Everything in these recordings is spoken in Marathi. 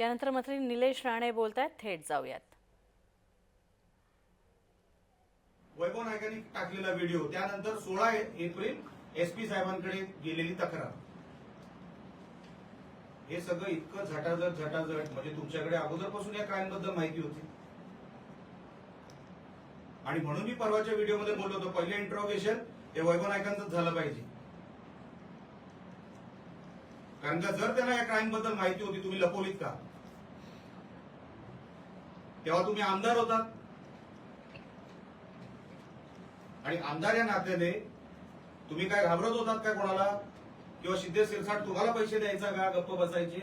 यानंतर मंत्री निलेश राणे बोलत आहेत थेट जाऊयात. वैभव नायकांनी टाकलेला व्हिडिओ त्यानंतर सोळा एप्रिल एसपी साहेबांकडे गेलेली तक्रार. हे सगळं इतकं झटाझट झटाझट म्हणजे तुमच्याकडे अगोदरपासून या क्राईमबद्दल माहिती होती. आणि म्हणून मी परवाच्या व्हिडिओमध्ये बोललो होतो पहिले इंट्रोगेशन हे वैभव नायकांचं झालं पाहिजे. कारण का जर त्यांना या क्राईमबद्दल माहिती होती तुम्ही लपवलीत का? तेव्हा तुम्ही आमदार होतात. आणि आमदार या नात्याने तुम्ही काय घाबरत होतात काय कोणाला? किंवा सिद्धेश सिरसाट तुम्हाला पैसे द्यायचा का? गप्प बसायचे?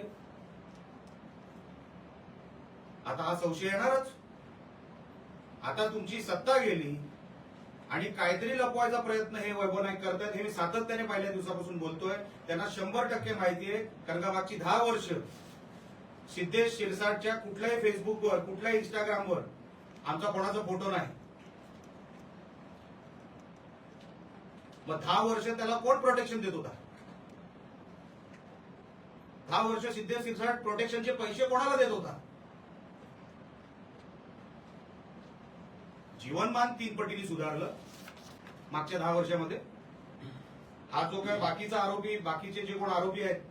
आता हा संशय येणारच. आता तुमची सत्ता गेली आणि काहीतरी लपवायचा प्रयत्न हे वैभव नाईक करतात हे मी सातत्याने पहिल्या दिवसापासून बोलतोय. त्यांना शंभर टक्के माहिती आहे कारण का मागची दहा वर्ष सिद्धेश शिरसाटच्या कुठल्याही फेसबुकवर कुठल्याही इंस्टाग्रामवर आमचा कोणाचा फोटो नाही. मग दहा वर्ष त्याला कोण प्रोटेक्शन देत होता? दहा वर्ष सिद्धेश शिरसाट प्रोटेक्शनचे पैसे कोणाला देत होता? जीवनमान तीन पटीने सुधारलं मागच्या दहा वर्षामध्ये. हा जो काय बाकीचा आरोपी बाकीचे जे कोण आरोपी आहेत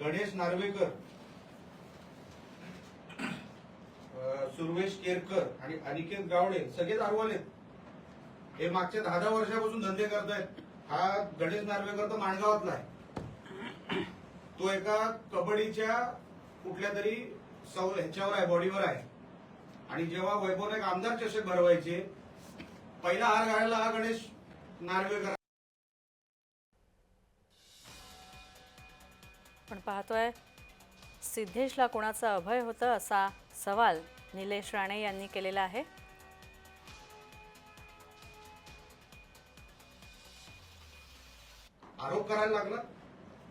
गणेश नार्वेकर सुरवेश केरकर आणि अनिकेत गावडे सगळेच आरोवाले हे मागच्या दहा दहा वर्षापासून धंदे करतायत. हा गणेश नार्वेकर तर माणगावातला आहे. तो एका कबड्डीच्या कुठल्या तरी सौ ह्याच्यावर आहे बॉडीवर आहे. आणि जेव्हा वैभव एक आमदार चषक भरवायचे पहिला हार घालायला हा गणेश नार्वेकर पण पाहतोय सिद्धेशला कोणाचं अभय होतं असा सवाल निलेश राणे यांनी केलेला आहे. आरोप करायला लागला.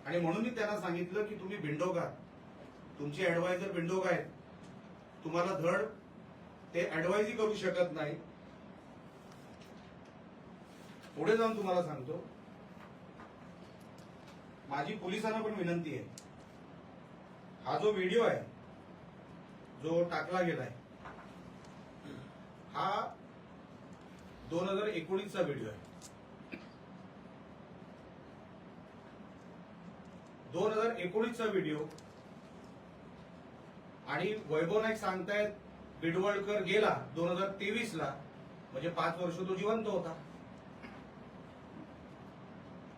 आणि म्हणून मी त्यांना सांगितलं की तुम्ही बिंडोगा तुमचे ऍडवायझर बिंडोग आहेत. तुम्हाला धड ते ऍडवाइजही करू शकत नाही. पुढे जाऊन तुम्हाला सांगतो. माझी पोलिसांना पण विनंती आहे. हा जो व्हिडिओ आहे जो टाकला गेलाय हा दोन हजार एकोणीसचा व्हिडिओ आहे. दोन हजार एकोणीसचा व्हिडिओ आणि वैभव नाईक सांगतायत बिडवळकर गेला दोन हजार तेवीस ला म्हणजे पाच वर्ष तो जिवंत होता.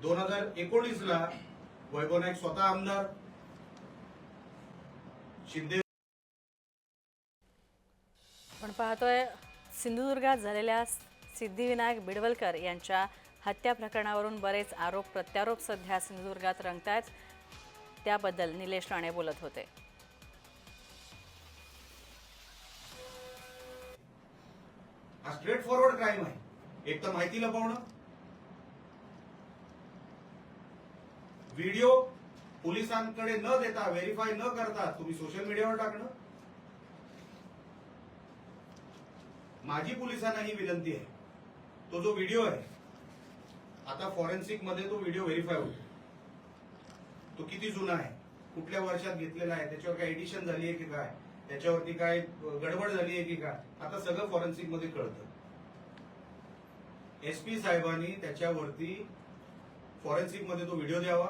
दोन हजार एकोणीस ला वैभव नाईक स्वतः आमदार. शिंदे पण पाहतोय सिंधुदुर्गात झालेल्या सिद्धिविनायक बिडवलकर यांच्या हत्या प्रकरणावरून बरेच आरोप प्रत्यारोप सध्या सिंधुदुर्गात रंगतायत. त्याबद्दल निलेश राणे बोलत होते. हा स्ट्रेट फॉरवर्ड क्राईम आहे. एक तर माहिती लपवणं व्हिडिओ पोलिसांकडे न देता व्हेरीफाय न करता तुम्ही सोशल मीडियावर टाकणं. माझी पोलिसांना ही विनंती आहे. तो जो व्हिडिओ आहे आता फॉरेन्सिकमध्ये तो व्हिडिओ व्हेरीफाय होतो. तो किती जुना आहे कुठल्या वर्षात घेतलेला आहे त्याच्यावर काय एडिशन झाली आहे की काय त्याच्यावरती काय गडबड झाली आहे की काय आता सगळं फॉरेन्सिकमध्ये कळतं. एसपी साहेबांनी त्याच्यावरती फॉरेन्सिकमध्ये तो व्हिडिओ द्यावा.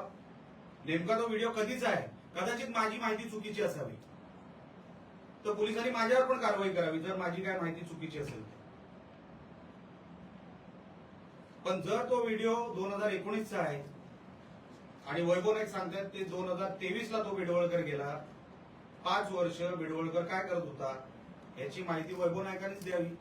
नेमका तो व्हिडिओ कधीचा आहे? कदाचित माझी माहिती चुकीची असावी. तर पोलिसांनी माझ्यावर पण कारवाई करावी जर माझी काय माहिती चुकीची असेल पण जर तो व्हिडिओ दोन हजार एकोणीसचा आहे आणि वैभव नाईक सांगतात ते दोन हजार तेवीस ला तो बिडवळकर गेला पाच वर्ष बिडवळकर काय करत होता याची माहिती वैभव नायकांनीच द्यावी.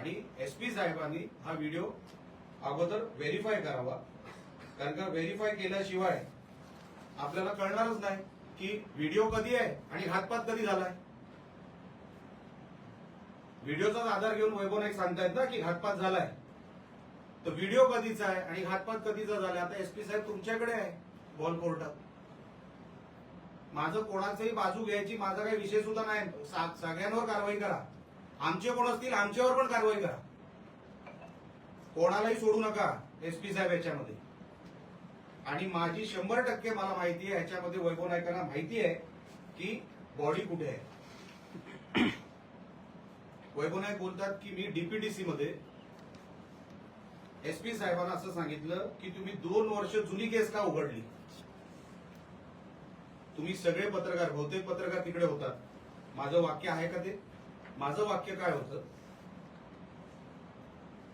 आणि एसपी साहेबांनी हा व्हिडिओ अगोदर व्हेरीफाय करावा. कारण का व्हेरीफाय केल्याशिवाय आपल्याला कळणारच नाही की व्हिडिओ कधी आहे आणि घातपात कधी झालाय. व्हिडिओचाच आधार घेऊन वैभव नाईक सांगतायत ना की घातपात झालाय. तर व्हिडिओ कधीचा आहे आणि घातपात कधीचा झालाय? आता एसपी साहेब तुमच्याकडे आहे बॉल कोर्टात माझं कोणाचंही बाजू घ्यायची माझा काही विषय सुद्धा नाही. सगळ्यांवर कारवाई करा. आमचे कोण असतील? आमच्यावर पण कारवाई करा. कोणालाही सोडू नका एसपी साहेब याच्यामध्ये. आणि माझी शंभर टक्के मला माहिती आहे याच्यामध्ये वैभव नायकांना माहिती आहे की बॉडी कुठे आहे. वैभव नाईक बोलतात की मी डीपीडीसी मध्ये एसपी साहेबांना असं सांगितलं की तुम्ही दोन वर्ष जुनी केस का उघडली. तुम्ही सगळे पत्रकार बहुतेक पत्रकार तिकडे होतात. माझं वाक्य आहे का ते? माझं वाक्य काय होतं?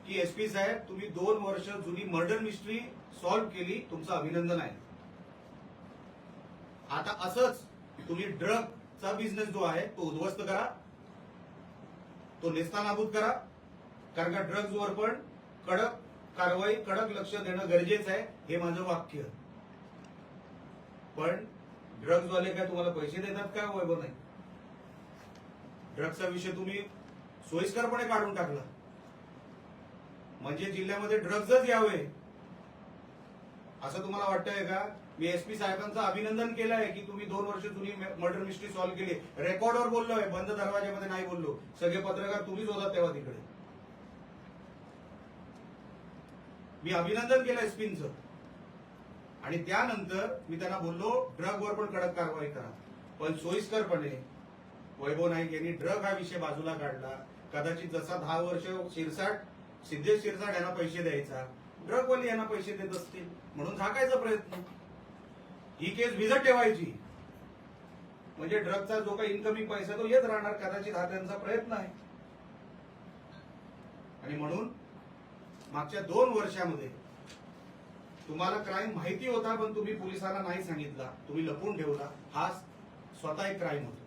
की एसपी साहेब तुम्ही दोन वर्ष जुनी मर्डर मिस्ट्री सॉल्व्ह केली तुमचं अभिनंदन आहे. आता असंच तुम्ही ड्रगचा बिझनेस जो आहे तो उद्ध्वस्त करा. तो नेस्तानाबूत करा. कारण का ड्रग्जवर पण कडक कारवाई कडक लक्ष देणं गरजेचं आहे हे माझं वाक्य. पण ड्रग्जवाले काय तुम्हाला पैसे देतात काय वैभव नाही. ड्रग्सचा विषय तुम्ही सोयीस्करपणे काढून टाकला. म्हणजे जिल्ह्यामध्ये ड्रग्जच यावे. असं तुम्हाला वाटतंय का? मी एसपी साहेबांचं अभिनंदन केलं आहे की तुम्ही दोन वर्ष जुनी मर्डर मिस्ट्री सॉल्व्ह केली. रेकॉर्डवर बोललोय बंद दरवाजामध्ये नाही बोललो. सगळे पत्रकार तुम्हीच होता तेव्हा तिकडे. मी अभिनंदन केलं एसपींचं आणि त्यानंतर मी त्यांना बोललो ड्रगवर पण कडक कारवाई करा. पण सोयीस्करपणे वैभव नाईक यांनी ड्रग हा विषय बाजूला काढला. कदाचित जसा दहा वर्ष शिरसाट सिद्धेश शिरसाट यांना पैसे द्यायचा ड्रगवाले यांना पैसे देत असतील म्हणून झाकायचा प्रयत्न. ही केस विजत ठेवायची. म्हणजे ड्रगचा जो काही इन्कमिंग पैसा तो येत राहणार कदाचित हा त्यांचा प्रयत्न आहे. आणि म्हणून मागच्या दोन वर्षामध्ये तुम्हाला क्राईम माहिती होता पण तुम्ही पोलिसांना नाही सांगितला. तुम्ही लपून ठेवला. हा स्वतः एक क्राईम होता.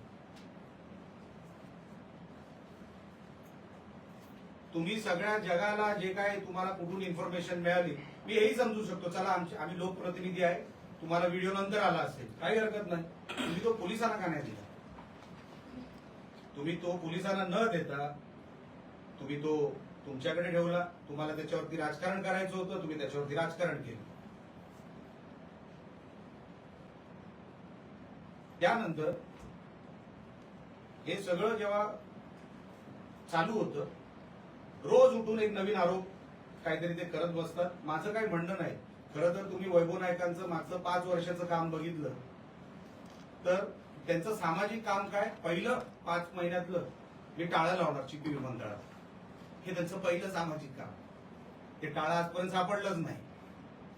तुम्ही सगळ्या जगाला जे काय तुम्हाला कुठून इन्फॉर्मेशन मिळाली मी हेही समजू शकतो. चला आमचे आम्ही लोकप्रतिनिधी आहे. तुम्हाला व्हिडिओ नंतर आला असेल. काही हरकत नाही. तुम्ही तो पोलिसांना का नाही दिला? तुम्ही तो पोलिसांना न देता तुम्ही तो तुमच्याकडे ठेवला. तुम्हाला त्याच्यावरती राजकारण करायचं होतं तुम्ही त्याच्यावरती राजकारण केलं. त्यानंतर हे सगळं जेव्हा चालू होतं रोज उठून एक नवीन आरोप काहीतरी ते करत बसतात. माझं काही म्हणणं नाही. खरं तर तुम्ही वैभव नायकांचं मागचं पाच वर्षाचं काम बघितलं. तर त्यांचं सामाजिक काम काय? पहिलं पाच महिन्यातलं मी टाळं लावणार चिपी विमानतळात. हे त्यांचं पहिलं सामाजिक काम. ते टाळं आजपर्यंत सापडलंच नाही.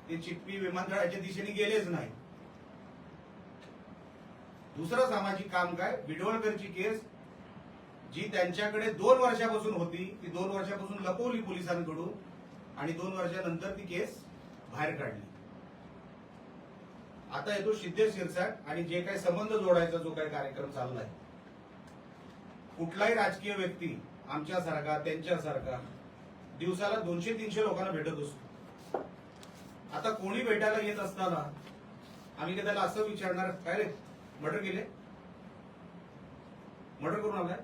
ते चिपी विमानतळाच्या दिशेने गेलेच नाही. दुसरं सामाजिक काम काय? बिडवळकरची केस जी त्यांच्याकडे दोन वर्षापासून होती ती दोन वर्षापासून लपवली पोलिसांकडून आणि दोन वर्षानंतर ती केस बाहेर काढली. आता येतो सिद्धेश शिरसाट आणि जे काही संबंध जोडायचा जो काही कार्यक्रम चाललाय. कुठलाही राजकीय व्यक्ती आमच्यासारखा त्यांच्यासारखा दिवसाला दोनशे तीनशे लोकांना भेटत असतो. आता कोणी भेटायला येत असताना आम्ही का त्याला असं विचारणार काय रे? मर्डर केले? मर्डर करून आलाय?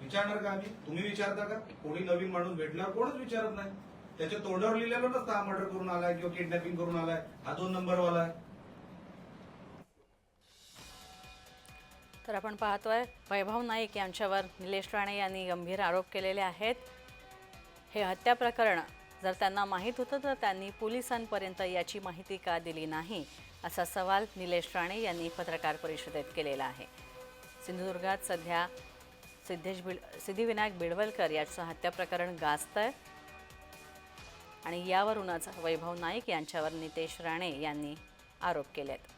विचारणार का आम्ही? तुम्ही विचारता का? कोणी नवीन माणूस भेटल्यावर कोणच विचारत नाही. त्याच्या तोंडावर लिहिलेलं नसतं हा मर्डर करून आलाय किंवा किडनॅपिंग करून आलाय. हा दोन नंबर वाला आहे. तर आपण पाहतोय वैभव नाईक यांच्यावर निलेश राणे यांनी गंभीर आरोप केलेले आहेत. हे हत्या प्रकरण जर त्यांना माहीत होतं तर त्यांनी पोलिसांपर्यंत याची माहिती का दिली नाही? असा सवाल निलेश राणे यांनी पत्रकार परिषदेत केलेला आहे. सिंधुदुर्गात सध्या सिद्धेश बिड सिद्धिविनायक बिडवलकर याचं हत्या प्रकरण गाजतंय. आणि यावरूनच वैभव नाईक यांच्यावर नितेश राणे यांनी आरोप केले आहेत